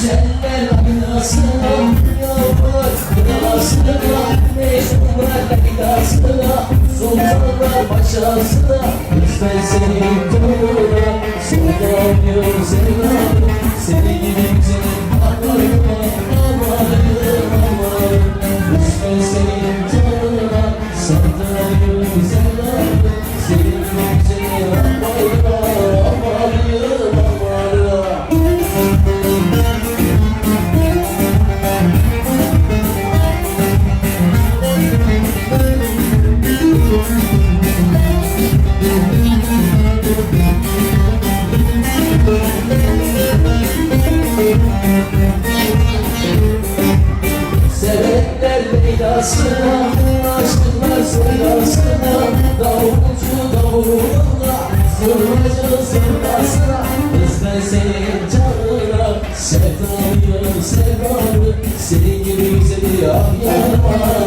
Güzeller aynasına Yavrular kınasına Mecnunlar leydasına Sultanlar başasına Kız ben senin toruna Sevdamıyorum sevdamım Seni gibi güzelim Sevenler Leyla'sına Aşklar Seyla'sına Davulcu davuluna Zırvacı zırvasına Kız ben senin canına Sevdamıyım sevdamı Senin gibi güzeli ah yanıma